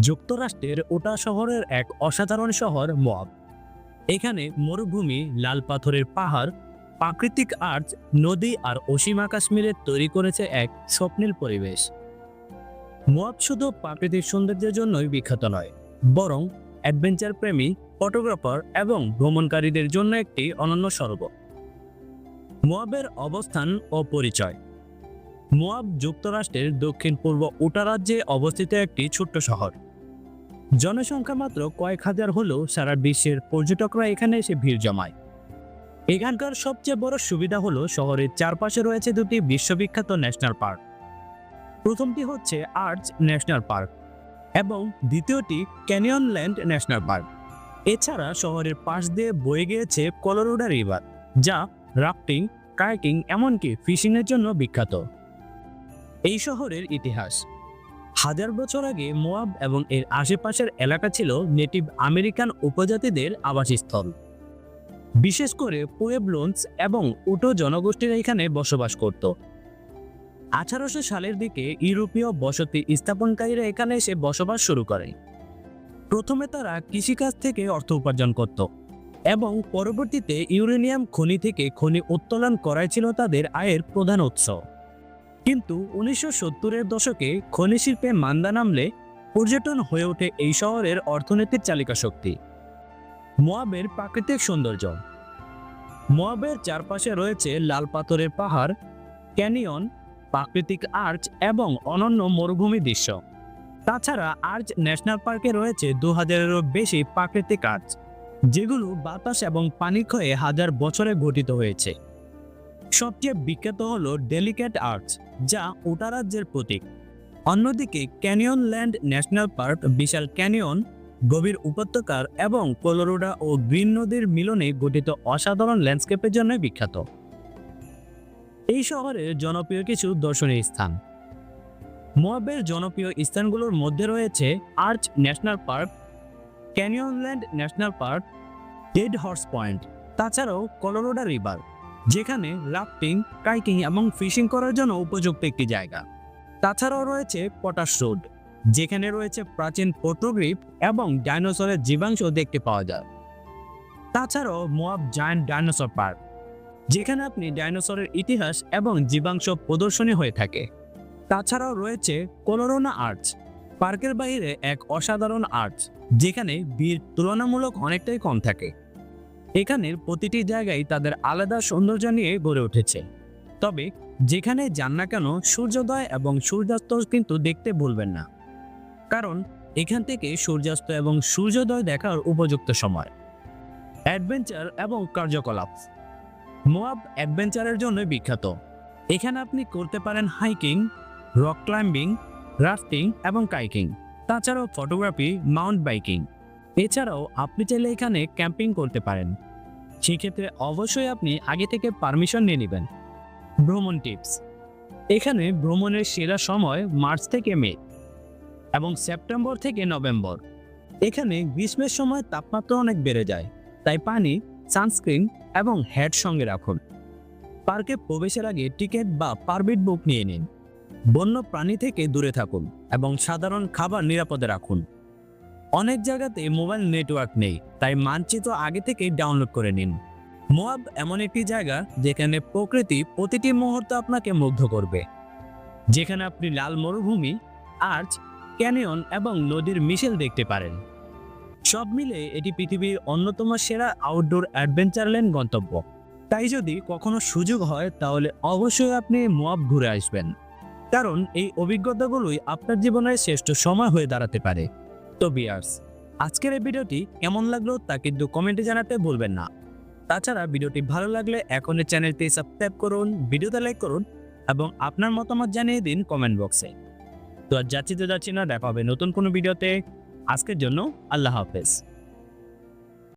যুক্তরাষ্ট্রের ওটা শহরের এক অসাধারণ শহর, মোয়াব। এখানে মরুভূমি, লাল পাথরের পাহাড়, প্রাকৃতিক আর্চ, নদী আর অসীমা কাশ্মীরের তৈরি করেছে এক স্বপ্নীল পরিবেশ। মোয়াব শুধু প্রাকৃতিক সৌন্দর্যের জন্যই বিখ্যাত নয়, বরং অ্যাডভেঞ্চার প্রেমী, ফটোগ্রাফার এবং ভ্রমণকারীদের জন্য একটি অনন্য স্বর্গ। মোয়াবের অবস্থান ও পরিচয়। মোয়াব যুক্তরাষ্ট্রের দক্ষিণ পূর্ব উটা রাজ্যে অবস্থিত একটি ছোট্ট শহর। জনসংখ্যা মাত্র কয়েক হাজার হলেও সারা বিশ্বের পর্যটকরা এখানে এসে ভিড় জমায়। এখানকার সবচেয়ে বড় সুবিধা হলো শহরের চারপাশে রয়েছে দুটি বিশ্ববিখ্যাত ন্যাশনাল পার্ক। প্রথমটি হচ্ছে আর্চ ন্যাশনাল পার্ক এবং দ্বিতীয়টি ক্যানিয়নল্যান্ড ন্যাশনাল পার্ক। এছাড়া শহরের পাশ দিয়ে বয়ে গিয়েছে কলোরোডা রিভার, যা রাফটিং, কায়াকিং, এমনকি ফিশিংয়ের জন্য বিখ্যাত। এই শহরের ইতিহাস হাজার বছর আগে মোয়াব এবং এর আশেপাশের এলাকা ছিল নেটিভ আমেরিকান উপজাতিদের আবাসস্থল। বিশেষ করে পুয়েবলোন্স এবং উটো জনগোষ্ঠীরা এখানে বসবাস করত। আঠারোশো সালের দিকে ইউরোপীয় বসতি স্থাপনকারীরা এখানে এসে বসবাস শুরু করে। প্রথমে তারা কৃষিকাজ থেকে অর্থ উপার্জন করত এবং পরবর্তীতে ইউরেনিয়াম খনি থেকে খনি উত্তোলন করাই ছিল তাদের আয়ের প্রধান উৎস। কিন্তু উনিশশো সত্তরের দশকে খনি শিল্পে মান্দা নামলে পর্যটন হয়ে ওঠে এই শহরের অর্থনীতির চালিকা শক্তি। মোয়াবের প্রাকৃতিক সৌন্দর্য। মোয়াবের চারপাশে রয়েছে লাল পাথরের পাহাড়, ক্যানিয়ন, প্রাকৃতিক আর্চ এবং অনন্য মরুভূমি দৃশ্য। তাছাড়া আর্চ ন্যাশনাল পার্কে রয়েছে দু হাজারেরও বেশি প্রাকৃতিক আর্চ, যেগুলো বাতাস এবং পানি ক্ষয়ে হাজার বছরে গঠিত হয়েছে। সবচেয়ে বিখ্যাত হল ডেলিকেট আর্চ যা ওটা রাজ্যের প্রতীক। অন্যদিকে ক্যানিয়ন ল্যান্ড ন্যাশনাল পার্ক বিশাল ক্যানিয়ন গভীর উপত্যকার এবং কলোরোডা ও গ্রিন নদীর মিলনে গঠিত অসাধারণ ল্যান্ডস্কেপের জন্য বিখ্যাত। এই শহরের জনপ্রিয় কিছু দর্শনীয় স্থান। মোয়াবের জনপ্রিয় স্থানগুলোর মধ্যে রয়েছে arch national park Canyonland national park dead horse point তাছাড়াও কলোরোডা রিভার যেখানে রাফটিং, কাইকিং এবং ফিশিং করার জন্য উপযুক্ত একটি জায়গা। তাছাড়াও রয়েছে পটাশ রোড, যেখানে রয়েছে প্রাচীন ফটোগ্রিপ এবং ডাইনোসরের জীবাংশ দেখতে পাওয়া যায়। তাছাড়াও মোয়াব জায়ান্ট ডাইনোসর পার্ক, যেখানে আপনি ডাইনোসরের ইতিহাস এবং জীবাংশ প্রদর্শনী হয়ে থাকে। তাছাড়াও রয়েছে কোলোরোনা আর্চ, পার্কের বাইরে এক অসাধারণ আর্চ, যেখানে ভিড় তুলনামূলক অনেকটাই কম থাকে। এখানের প্রতিটি জায়গায় তাদের আলাদা সৌন্দর্য নিয়ে গড়ে উঠেছে। তবে যেখানে যান না কেন সূর্যোদয় এবং সূর্যাস্ত কিন্তু দেখতে ভুলবেন না। কারণ এখান থেকে সূর্যাস্ত এবং সূর্যোদয় দেখার উপযুক্ত সময়। অ্যাডভেঞ্চার এবং কার্যকলাপ। মোয়াব অ্যাডভেঞ্চারের জন্য বিখ্যাত। এখানে আপনি করতে পারেন হাইকিং, রক ক্লাইম্বিং, রাফটিং এবং কাইকিং। তাছাড়াও ফটোগ্রাফি, মাউন্ট বাইকিং। এছাড়াও আপনি চাইলে এখানে ক্যাম্পিং করতে পারেন। সেক্ষেত্রে অবশ্যই আপনি আগে থেকে পারমিশন নিয়ে নেবেন। ভ্রমণ টিপস। এখানে ভ্রমণের সেরা সময় মার্চ থেকে মে এবং সেপ্টেম্বর থেকে নভেম্বর। এখানে গ্রীষ্মের সময় তাপমাত্রা অনেক বেড়ে যায়, তাই পানি, সানস্ক্রিন এবং হ্যাট সঙ্গে রাখুন। পার্কে প্রবেশের আগে টিকিট বা পারমিট বুক নিয়ে নিন। বন্য প্রাণী থেকে দূরে থাকুন এবং সাধারণ খাবার নিরাপদে রাখুন। অনেক জায়গাতে মোবাইল নেটওয়ার্ক নেই, তাই মানচিত্র আগে থেকেই ডাউনলোড করে নিন। মোয়াব এমন একটি জায়গা যেখানে প্রকৃতি প্রতিটি মুহূর্ত আপনাকে মুগ্ধ করবে। যেখানে আপনি লাল মরুভূমি, আর্চ, ক্যানিয়ন এবং নদীর মিশেল দেখতে পারেন। সব মিলে এটি পৃথিবীর অন্যতম সেরা আউটডোর অ্যাডভেঞ্চারল্যান্ড গন্তব্য। তাই যদি কখনো সুযোগ হয়, তাহলে অবশ্যই আপনি মোয়াব ঘুরে আসবেন। কারণ এই অভিজ্ঞতাগুলোই আপনার জীবনের শ্রেষ্ঠ সময় হয়ে দাঁড়াতে পারে। তো বিয়ার্স। আজকের এই ভিডিওটি কেমন লাগল তা কিন্তু কমেন্টে জানাতে ভুলবেন না। তাছাড়া ভিডিওটি ভালো লাগলে এখনই চ্যানেলটি সাবস্ক্রাইব করুন, ভিডিওতে লাইক করুন এবং আপনার মতামত জানিয়ে দিন কমেন্ট বক্সে। তো আর যাচ্ছি তো যাচ্ছি না, দেখা হবে নতুন কোনো ভিডিওতে। আজকের জন্য আল্লাহ হাফেজ।